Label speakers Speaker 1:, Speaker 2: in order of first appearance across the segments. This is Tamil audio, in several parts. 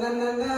Speaker 1: na na na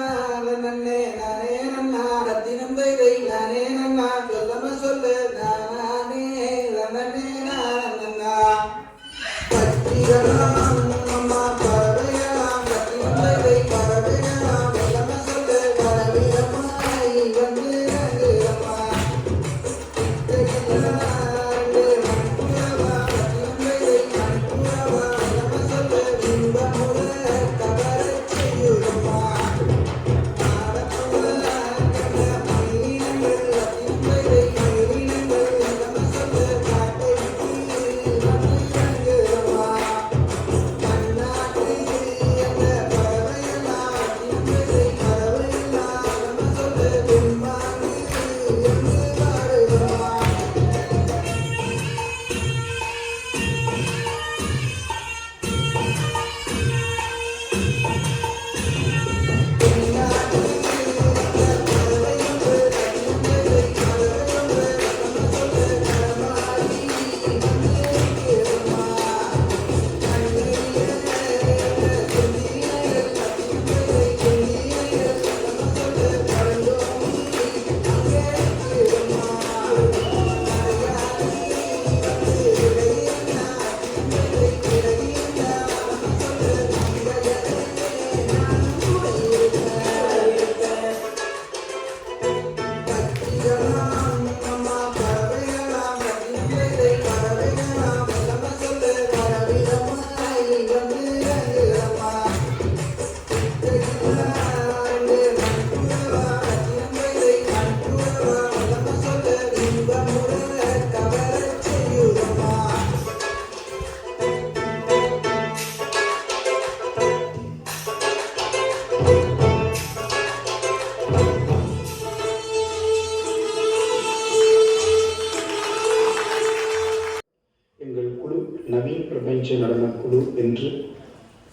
Speaker 1: பிரபஞ்ச நடன குழு என்று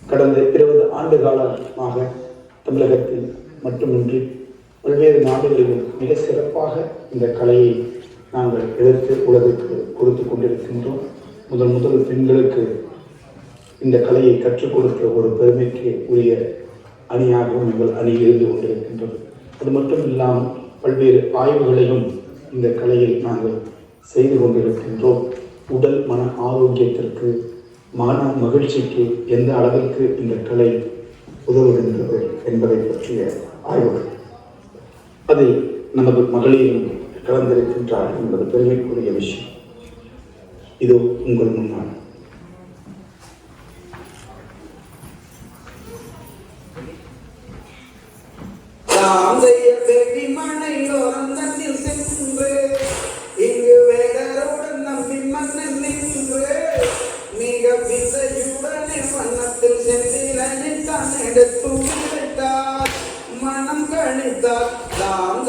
Speaker 1: கடந்த இருபது ஆண்டு காலமாக தமிழகத்தில் மட்டுமின்றி பல்வேறு நாடுகளிலும் மிக சிறப்பாக இந்த கலையை நாங்கள் எடுத்து உலகுக்கு கொடுத்து கொண்டிருக்கின்றோம். முதல் முதல் பெண்களுக்கு இந்த கலையை கற்றுக் கொடுத்த ஒரு பெருமைக்கு உரிய அணியாகவும் எங்கள் அணி இருந்து கொண்டிருக்கின்றது. அது மட்டும் இல்லாமல் பல்வேறு ஆய்வுகளையும் இந்த கலையில் நாங்கள் செய்து கொண்டிருக்கின்றோம். உடல் மன ஆரோக்கியத்திற்கு மன மகிழ்ச்சிக்கு எந்த அளவிற்கு இந்த கலை உதவுகின்றது என்பதை பற்றிய ஆய்வுகள். அதில் நமது மகளிரும் கலந்திருக்கின்றார் என்பது பெருமைக்குரிய விஷயம். இது உங்கள் முன்னால்.
Speaker 2: நாம் தான் எடுத்து விட்டார் மனம் கணித்தார் நாம்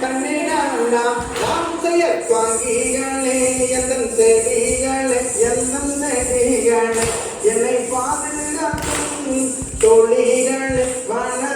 Speaker 2: கண்ணீரானா நாம் செய்ய வாங்கிகளே எந்தன் செடிகளே எந்தன் நெடிகளே என்னை பாதுகாக்கும் தொழில்கள் வளர்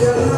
Speaker 2: Yeah.